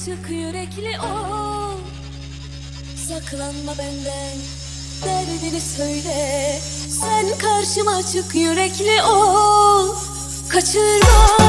açık yürekli ol. Saklanma benden. Derdini söyle. Sen karşıma açık yürekli ol. Kaçırma.